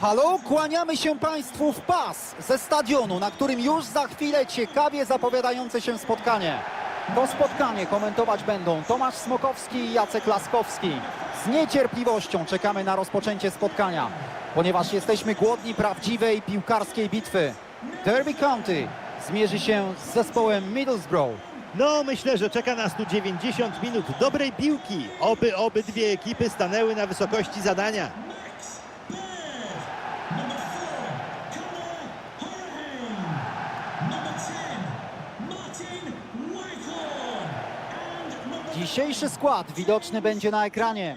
Halo, kłaniamy się Państwu w pas ze stadionu, na którym już za chwilę ciekawie zapowiadające się spotkanie. To spotkanie komentować będą Tomasz Smokowski i Jacek Laskowski. Z niecierpliwością czekamy na rozpoczęcie spotkania, ponieważ jesteśmy głodni prawdziwej piłkarskiej bitwy. Derby County zmierzy się z zespołem Middlesbrough. No, myślę, że czeka nas tu 90 minut dobrej piłki. Oby obydwie ekipy stanęły na wysokości zadania. Dzisiejszy skład widoczny będzie na ekranie.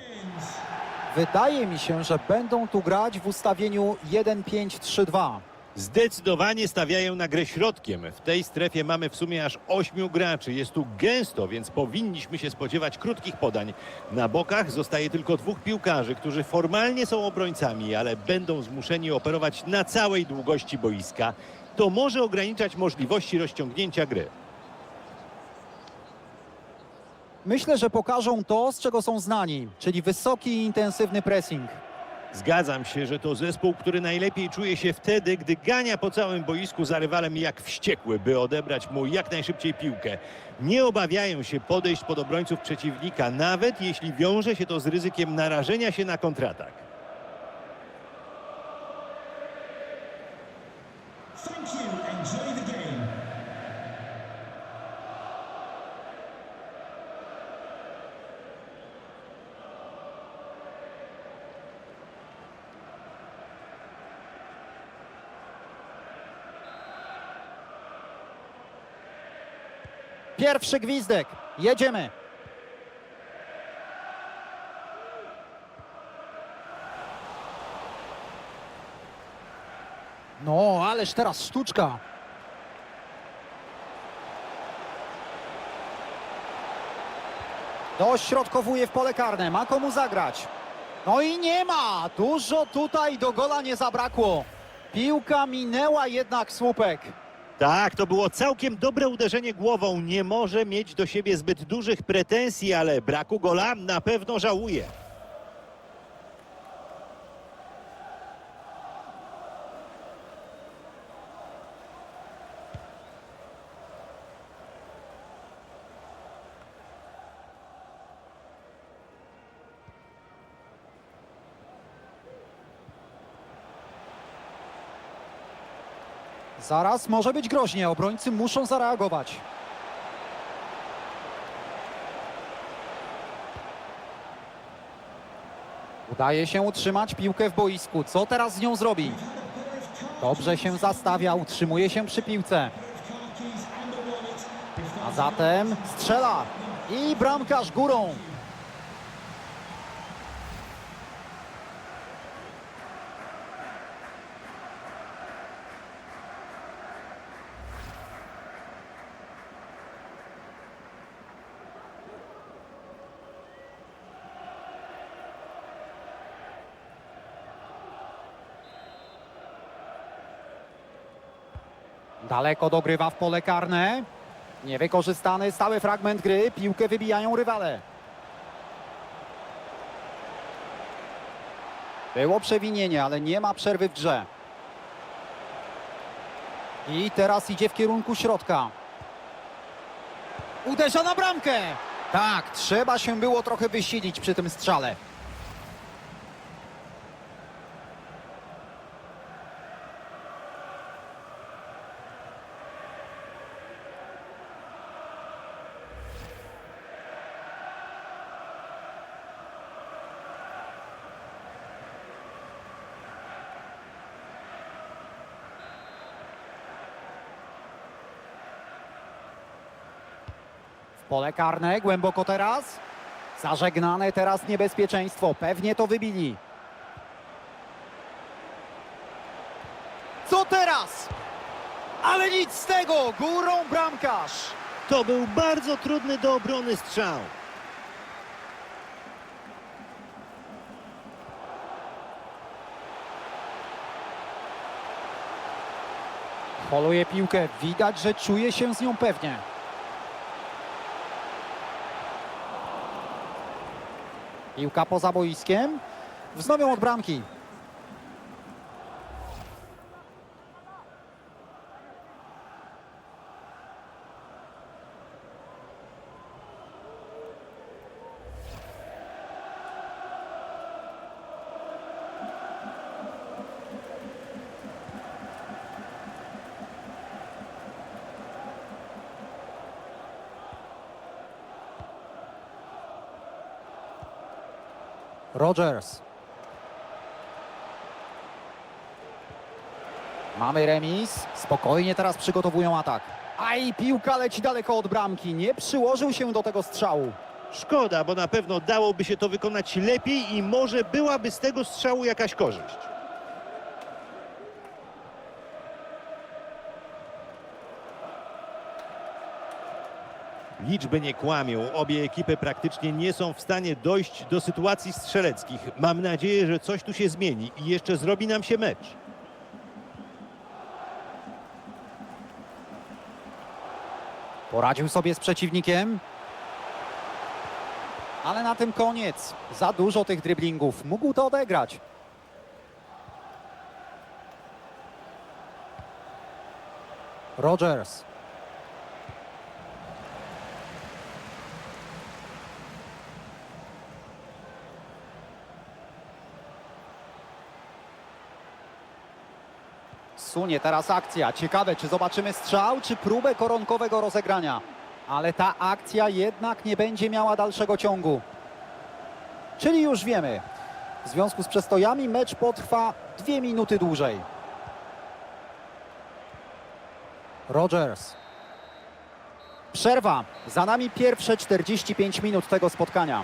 Wydaje mi się, że będą tu grać w ustawieniu 1-5-3-2. Zdecydowanie stawiają na grę środkiem. W tej strefie mamy w sumie aż ośmiu graczy. Jest tu gęsto, więc powinniśmy się spodziewać krótkich podań. Na bokach zostaje tylko dwóch piłkarzy, którzy formalnie są obrońcami, ale będą zmuszeni operować na całej długości boiska. To może ograniczać możliwości rozciągnięcia gry. Myślę, że pokażą to, z czego są znani, czyli wysoki i intensywny pressing. Zgadzam się, że to zespół, który najlepiej czuje się wtedy, gdy gania po całym boisku za rywalem jak wściekły, by odebrać mu jak najszybciej piłkę. Nie obawiają się podejść pod obrońców przeciwnika, nawet jeśli wiąże się to z ryzykiem narażenia się na kontratak. Pierwszy gwizdek. Jedziemy. No, ależ teraz sztuczka. Dośrodkowuje w pole karne, ma komu zagrać. No i nie ma! Dużo tutaj do gola nie zabrakło. Piłka minęła jednak słupek. Tak, to było całkiem dobre uderzenie głową. Nie może mieć do siebie zbyt dużych pretensji, ale braku gola na pewno żałuje. Zaraz może być groźnie, obrońcy muszą zareagować. Udaje się utrzymać piłkę w boisku. Co teraz z nią zrobi? Dobrze się zastawia, utrzymuje się przy piłce. A zatem strzela i bramkarz górą. Daleko dogrywa w pole karne. Niewykorzystany stały fragment gry. Piłkę wybijają rywale. Było przewinienie, ale nie ma przerwy w grze. I teraz idzie w kierunku środka. Uderza na bramkę. Tak, trzeba się było trochę wysilić przy tym strzale. Pole karne, głęboko teraz. Zażegnane teraz niebezpieczeństwo. Pewnie to wybili. Co teraz? Ale nic z tego! Górą bramkarz! To był bardzo trudny do obrony strzał. Poluje piłkę. Widać, że czuje się z nią pewnie. Piłka poza boiskiem. Wznowią od bramki. Rogers. Mamy remis. Spokojnie teraz przygotowują atak. A i piłka leci daleko od bramki. Nie przyłożył się do tego strzału. Szkoda, bo na pewno dałoby się to wykonać lepiej i może byłaby z tego strzału jakaś korzyść. Liczby nie kłamią. Obie ekipy praktycznie nie są w stanie dojść do sytuacji strzeleckich. Mam nadzieję, że coś tu się zmieni i jeszcze zrobi nam się mecz. Poradził sobie z przeciwnikiem. Ale na tym koniec. Za dużo tych dryblingów. Mógł to odegrać. Rogers. Sunie teraz akcja. Ciekawe, czy zobaczymy strzał, czy próbę koronkowego rozegrania. Ale ta akcja jednak nie będzie miała dalszego ciągu. Czyli już wiemy. W związku z przestojami mecz potrwa dwie minuty dłużej. Rogers. Przerwa. Za nami pierwsze 45 minut tego spotkania.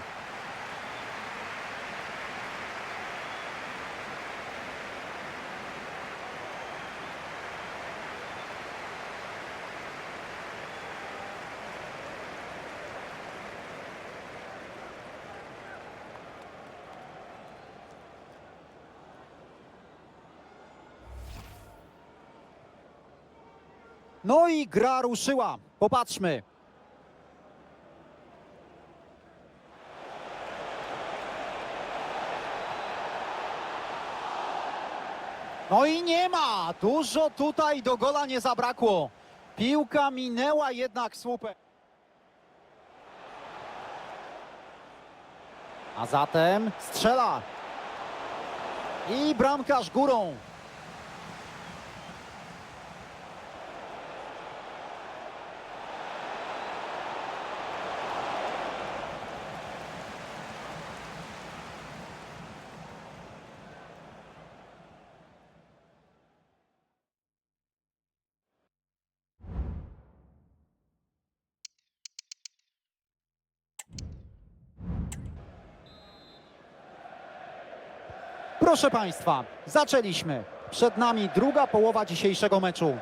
No i gra ruszyła. Popatrzmy. No i nie ma. Dużo tutaj do gola nie zabrakło. Piłka minęła jednak słupem. A zatem strzela. I bramkarz górą. Proszę Państwa, zaczęliśmy. Przed nami druga połowa dzisiejszego meczu.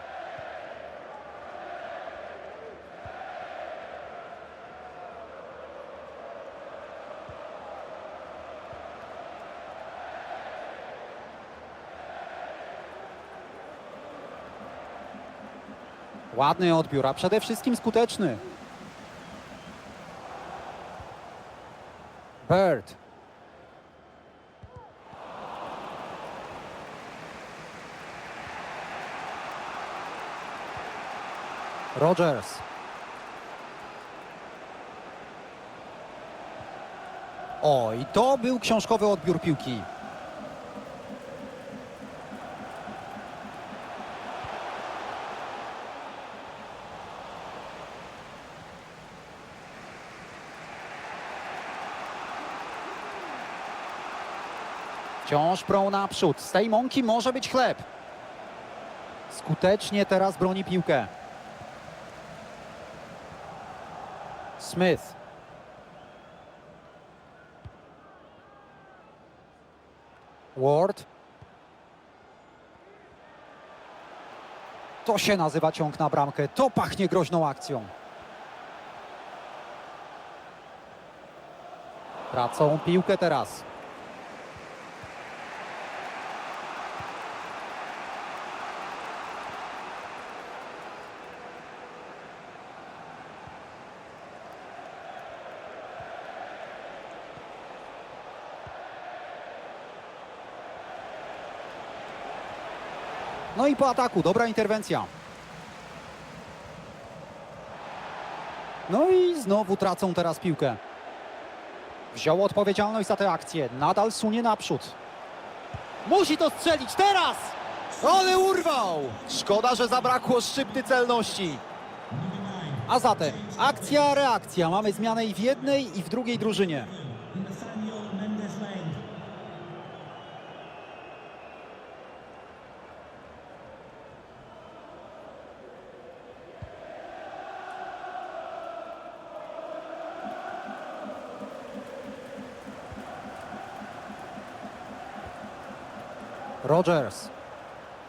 Ładny odbiór, a przede wszystkim skuteczny. Bird. Rogers. O, i to był książkowy odbiór piłki. Wciąż prą naprzód. Z tej mąki może być chleb. Skutecznie teraz broni piłkę. Smith. Ward. To się nazywa ciąg na bramkę. To pachnie groźną akcją. Tracą piłkę teraz. No i po ataku, dobra interwencja. No i znowu tracą teraz piłkę. Wziął odpowiedzialność za tę akcję. Nadal sunie naprzód. Musi to strzelić teraz! Ale urwał! Szkoda, że zabrakło szczypty celności. A zatem akcja, reakcja. Mamy zmianę i w jednej, i w drugiej drużynie. Rogers.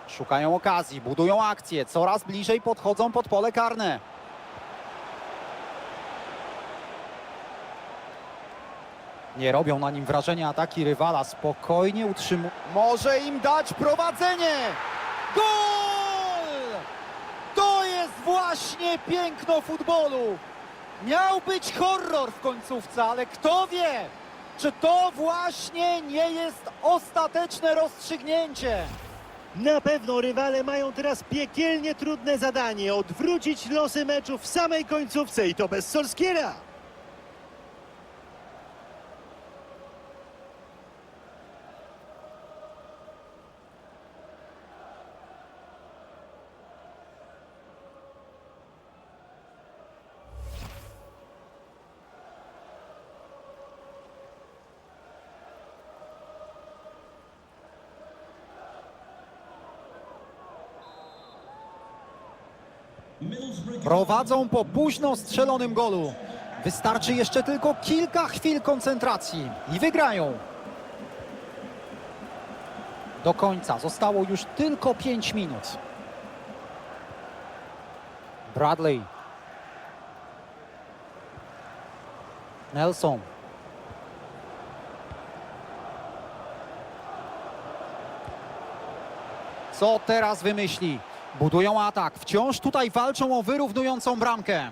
Szukają okazji, budują akcję, coraz bliżej podchodzą pod pole karne. Nie robią na nim wrażenia ataki rywala, spokojnie utrzymują. Może im dać prowadzenie! Gol! To jest właśnie piękno futbolu! Miał być horror w końcówce, ale kto wie, czy to właśnie nie jest ostateczne rozstrzygnięcie? Na pewno rywale mają teraz piekielnie trudne zadanie odwrócić losy meczu w samej końcówce i to bez Solskiera. Prowadzą po późno strzelonym golu. Wystarczy jeszcze tylko kilka chwil koncentracji i wygrają. Do końca zostało już tylko 5 minut. Bradley. Nelson. Co teraz wymyśli? Budują atak. Wciąż tutaj walczą o wyrównującą bramkę.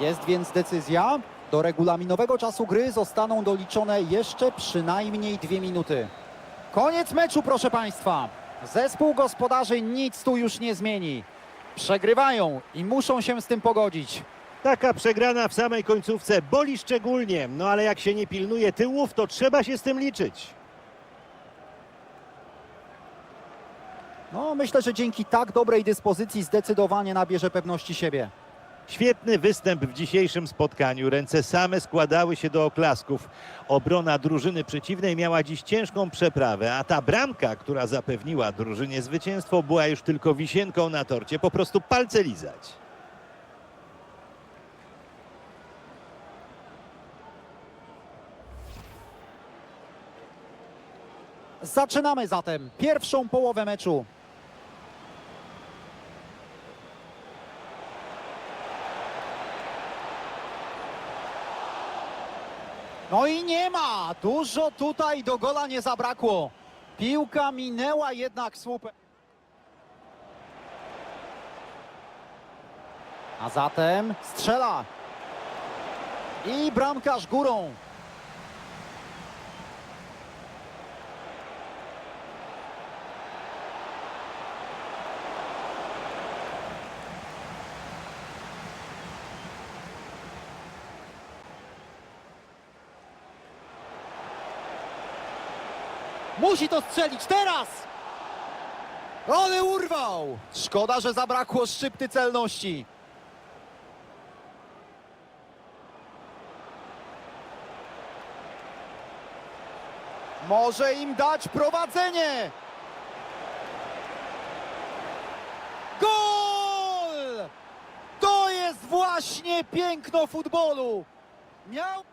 Jest więc decyzja. Do regulaminowego czasu gry zostaną doliczone jeszcze przynajmniej dwie minuty. Koniec meczu, proszę Państwa. Zespół gospodarzy nic tu już nie zmieni. Przegrywają i muszą się z tym pogodzić. Taka przegrana w samej końcówce boli szczególnie, no ale jak się nie pilnuje tyłów, to trzeba się z tym liczyć. No, myślę, że dzięki tak dobrej dyspozycji zdecydowanie nabierze pewności siebie. Świetny występ w dzisiejszym spotkaniu. Ręce same składały się do oklasków. Obrona drużyny przeciwnej miała dziś ciężką przeprawę, a ta bramka, która zapewniła drużynie zwycięstwo, była już tylko wisienką na torcie. Po prostu palce lizać. Zaczynamy zatem pierwszą połowę meczu. No i nie ma! Dużo tutaj do gola nie zabrakło. Piłka minęła jednak słupem. A zatem strzela. I bramkarz górą. Musi to strzelić teraz! Ale urwał! Szkoda, że zabrakło szczypty celności. Może im dać prowadzenie! Gol! To jest właśnie piękno futbolu! Miał...